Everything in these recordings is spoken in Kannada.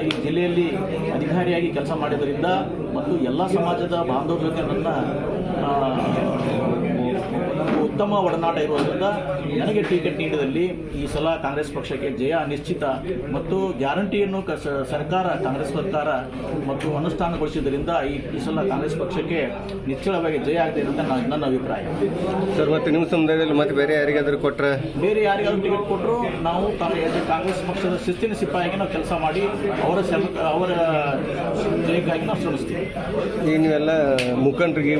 ಈ ಜಿಲ್ಲೆಯಲ್ಲಿ ಅಧಿಕಾರಿಯಾಗಿ ಕೆಲಸ ಮಾಡಿದ್ದರಿಂದ ಮತ್ತು ಎಲ್ಲ ಸಮಾಜದ ಬಾಂಧವ್ಯ ನನ್ನ ಉತ್ತಮ ಒಡನಾಟ ಇರುವುದರಿಂದ ನನಗೆ ಟಿಕೆಟ್ ನೀಡಿದಲ್ಲಿ ಈ ಸಲ ಕಾಂಗ್ರೆಸ್ ಪಕ್ಷಕ್ಕೆ ಜಯ ನಿಶ್ಚಿತ ಮತ್ತು ಗ್ಯಾರಂಟಿಯನ್ನು ಕ- ಸರ್ಕಾರ ಕಾಂಗ್ರೆಸ್ ಸರ್ಕಾರ ಮತ್ತು ಅನುಷ್ಠಾನಗೊಳಿಸಿದ್ದರಿಂದ ಈ ಈ ಸಲ ಕಾಂಗ್ರೆಸ್ ಪಕ್ಷಕ್ಕೆ ನಿಶ್ಚಳವಾಗಿ ಜಯ ಆಗ್ತದೆ ಅಂತ ನನ್ನ ನನ್ನ ಅಭಿಪ್ರಾಯ. ಸರ್ ಮತ್ತೆ ನಿಮ್ಮ ಸಮುದಾಯದಲ್ಲಿ ಮತ್ತೆ ಬೇರೆ ಯಾರಿಗಾದರೂ ಕೊಟ್ಟರೆ ಬೇರೆ ಯಾರಿಗಾದರೂ ಟಿಕೆಟ್ ಕೊಟ್ಟರು ನಾವು ಕಾಂಗ್ರೆಸ್ ಕಾಂಗ್ರೆಸ್ ಪಕ್ಷದ ಶಿಸ್ತಿನ ಸಿಪಾಯಿಗೆ ನಾವು ಕೆಲಸ ಮಾಡಿ ಅವರ ಶ್ರಮ ಅವರ ಜಯಕ್ಕಾಗಿ ನಾವು ಶ್ರಮಿಸ್ತೀವಿ. ಈಗ ನೀವೆಲ್ಲ ಮುಖಂಡರಿಗೆ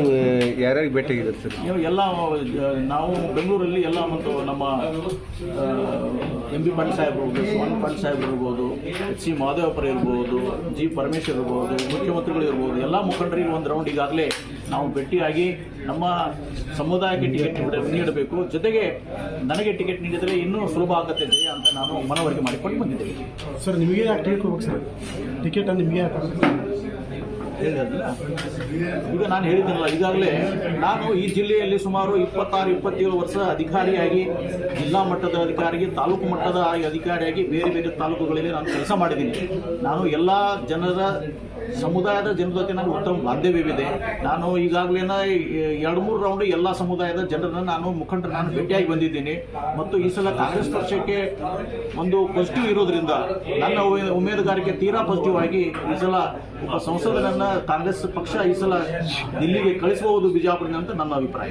ಯಾರ್ಯಾರಿಗೆ ಭೇಟಿಯಾಗಿದ್ದಾರೆ ಸರ್? ನೀವು ಎಲ್ಲ ನಾವು ಬೆಂಗಳೂರಲ್ಲಿ ಎಲ್ಲ ಮತ್ತು ನಮ್ಮ ಎಂ ಬಿ ಪಾಟೀಲ್ ಸಾಹೇಬ್ ಇರ್ಬೋದು ಸುಮನ್ ಪಾಟೀಲ್ ಸಾಹೇಬ್ ಇರ್ಬೋದು ಎಚ್ ಸಿ ಮಹದೇವಪುರ ಇರ್ಬೋದು, ಜಿ ಪರಮೇಶ್ವರ್ ಇರ್ಬೋದು, ಮುಖ್ಯಮಂತ್ರಿಗಳು ಇರ್ಬೋದು, ಎಲ್ಲ ಮುಖಂಡರಿಗೆ ಒಂದು ರೌಂಡ್ ಈಗಾಗಲೇ ನಾವು ಭೇಟಿಯಾಗಿ ನಮ್ಮ ಸಮುದಾಯಕ್ಕೆ ಟಿಕೆಟ್ ನೀಡ ನೀಡಬೇಕು. ಜೊತೆಗೆ ನನಗೆ ಟಿಕೆಟ್ ನೀಡಿದರೆ ಇನ್ನೂ ಸುಲಭ ಆಗುತ್ತೆ ಅಂತ ನಾನು ಮನವರಿಕೆ ಮಾಡಿಕೊಂಡು ಬಂದಿದ್ದೇನೆ. ಸರ್ ನಿಮಗೆ ಟಿಕೆಟ್ ಸರ್? ಟಿಕೆಟ್ ನಿಮಗೆ ಈಗ ನಾನು ಹೇಳಿದ್ದೀನಲ್ಲ ಈಗಾಗಲೇ ನಾನು ಈ ಜಿಲ್ಲೆಯಲ್ಲಿ ಸುಮಾರು ಇಪ್ಪತ್ತಾರು, ಇಪ್ಪತ್ತೇಳು ವರ್ಷ ಅಧಿಕಾರಿಯಾಗಿ, ಜಿಲ್ಲಾ ಮಟ್ಟದ ಅಧಿಕಾರಿಗೆ, ತಾಲೂಕು ಮಟ್ಟದ ಅಧಿಕಾರಿಯಾಗಿ ಬೇರೆ ಬೇರೆ ತಾಲೂಕುಗಳಲ್ಲಿ ನಾನು ಕೆಲಸ ಮಾಡಿದ್ದೀನಿ. ನಾನು ಎಲ್ಲ ಜನರ, ಸಮುದಾಯದ ಜನರ ಜೊತೆ ನನಗೆ ಉತ್ತಮ ಬಾಂಧವ್ಯವಿದೆ. ನಾನು ಈಗಾಗಲೇ ಎರಡು ಮೂರು ರೌಂಡ್ ಎಲ್ಲ ಸಮುದಾಯದ ಜನರನ್ನು ನಾನು ಮುಖಂಡರು ನಾನು ಭೇಟಿಯಾಗಿ ಬಂದಿದ್ದೀನಿ. ಮತ್ತು ಈ ಸಲ ಕಾಂಗ್ರೆಸ್ ಪಕ್ಷಕ್ಕೆ ಒಂದು ಪಾಸಿಟಿವ್ ಇರೋದ್ರಿಂದ, ನನ್ನ ಉಮೆ- ಉಮೇದುಗಾರಿಕೆ ತೀರಾ ಪಾಸಿಟಿವ್ ಆಗಿ ಈ ಸಲ ಒಬ್ಬ ಕಾಂಗ್ರೆಸ್ ಪಕ್ಷ ಈ ಸಲ ದಿಲ್ಲಿಗೆ ಕಳಿಸಬಹುದು ಬಿಜಾಪುರದಿಂದ ಅಂತ ನನ್ನ ಅಭಿಪ್ರಾಯ.